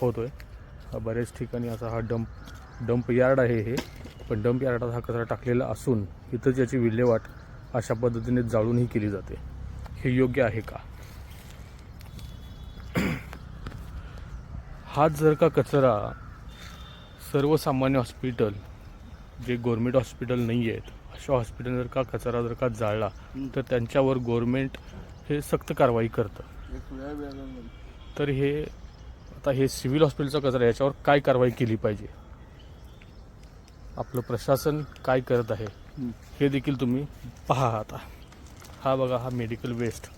दाखवतो आहे हा बऱ्याच ठिकाणी असा हा डंप डंप यार्ड आहे हे. पण डंप यार्डात हा कचरा टाकलेला असून इथंच याची विल्हेवाट अशा पद्धतीने जाळूनही केली जाते. हे योग्य आहे का? हाच जर का कचरा सर्वसामान्य हॉस्पिटल जे गव्हर्मेंट हॉस्पिटल नाही आहेत अशा हॉस्पिटल जर का कचरा जर का जाळला तर त्यांच्यावर गव्हर्मेंट हे सक्त कारवाई करतं. तर हे आता हे सिव्हिल हॉस्पिटलचा कचरा याच्यावर काय कारवाई केली पाहिजे? आपलं प्रशासन काय करत आहे हे देखील तुम्ही पहा आता. हा बघा हा मेडिकल वेस्ट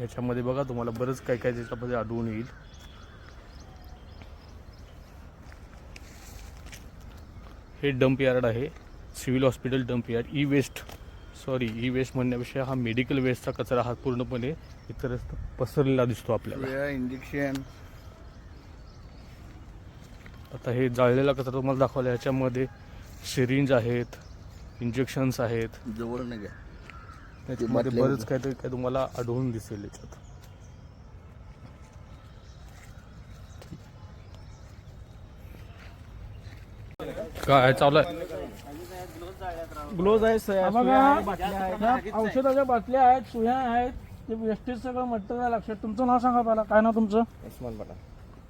याच्यामध्ये बघा तुम्हाला बरंच काय काय त्याच्यामध्ये आढळून येईल. हे डंप यार्ड आहे civil hospital dump yard e waste sorry e waste म्हणण्यापेक्षा हा मेडिकल वेस्टचा कचरा हा पूर्णपणे इतरत्र पसरलेला दिसतो आपल्याला. इंजेक्शन आता हे जाळलेला कचरा तुम्हाला दाखवला याच्यामध्ये सिरिंज आहेत इंजेक्शन्स आहेत. जवळ नाही घ्या त्याच्यामध्ये बरंच काहीतरी काय तुम्हाला आढळून दिसेल याच्यात. काय चालू आहे? ग्लोज आहे सया- बघा, सुया आहे, बाटल्या आहेत. ह्या औषधाच्या बाटल्या आहेत सुया आहेत ते वेस्टेज सगळं मटेरियल लक्षात. तुमचं नाव सांगा पहिला काय नाव तुमचं? उस्मान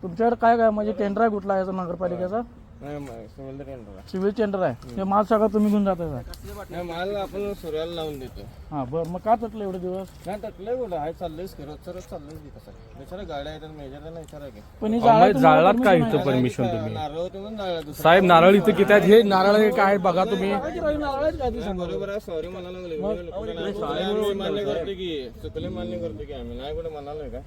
तुमच्याकडे काय काय म्हणजे टेंडर आहे कुठला आहे नगरपालिकेचा? नाही म- सिव्हिल टेंडर आहे. सिव्हिल टेंडर आहे. हे माल सगळं तुम्ही घेऊन जाता का? नाही माल आपण सूर्याला लावून देतो. हा बरं. मग का तटलं एवढे दिवस? नाही टाकलंय कुठं? आहे चाललंयच की रोजचं चाललंयच की कसं बिचारा गाड्या आहेत मेजर नाही विचारा की. पण ही तुम्हाला जाळलात काय permission इथं परमिशन तुम्ही? नारळ दुसरा साहेब नारळ इथं किती आहेत? हे नारळ हे काय बघा तुम्ही. नारळ बरोबर आहे. सॉरी म्हणायला लागले. आम्ही मान्य करतो की चुकले मान्य करतो की आम्ही. नाही कुठे म्हणालोय का?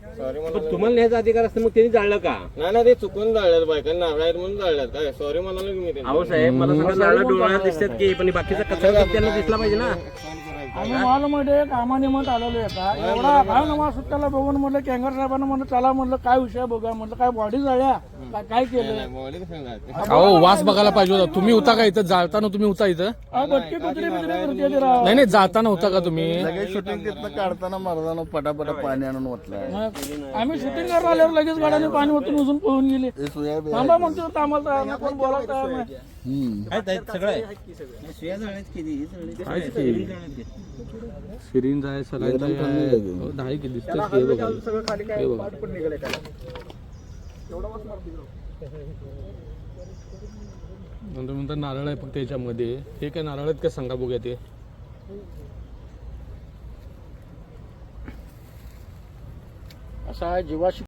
सॉरी म्हणालो तुम्हाला न्यायचा अधिकार असतं मग त्यांनी जाळलं का? नाही नाही ते चुकून जाळल्यात बायका आहेत म्हणून जाळल्यात काय? सॉरी म्हणालो की मी ते अहो साहेब मला सांगा नारळ डोळ्यात दिसतात की पण बाकीचा कचरा तर त्यांना दिसला पाहिजे ना. आम्ही मॉलमध्ये कामानिमत आलेलो आहे का एवढा काय नवा सुट्ट्याला बघून म्हटलं केंगर साहेबांना म्हणलं चला म्हणलं काय विषय बघा म्हटलं काय बॉडी जाळ्या? काय- काय केलं? अहो वास बघायला पाहिजे होता. तुम्ही होता का इथं? जाळताना तुम्ही होता इथं. अहो बटके कुत्रे बित्रे करते ते राव. नाही. नाही जाताना होता का तुम्ही? लगेच शूटिंग तिथनं काढताना मारताना पटापटा पाणी आणून ओतलाय. मग आम्ही शूटिंग करायला आल्यावर लगेच गाड्याने पाणी ओतून उजून पळून गेले. हे सुया बी थांबा म्हणतो थांबायला तयार नाही कोण बोलायला तयार नाही हम्म. सगळं आहे. सिरिंज आहे सलाईन आहे हो, नाही की दिसतंच की, हे बघा. हे बघा. नंतर म्हणतात नारळ आहे फक्त याच्यामध्ये. हे काय नारळ आहेत का? सांगा बघूया ते. असा आहे जीवाशी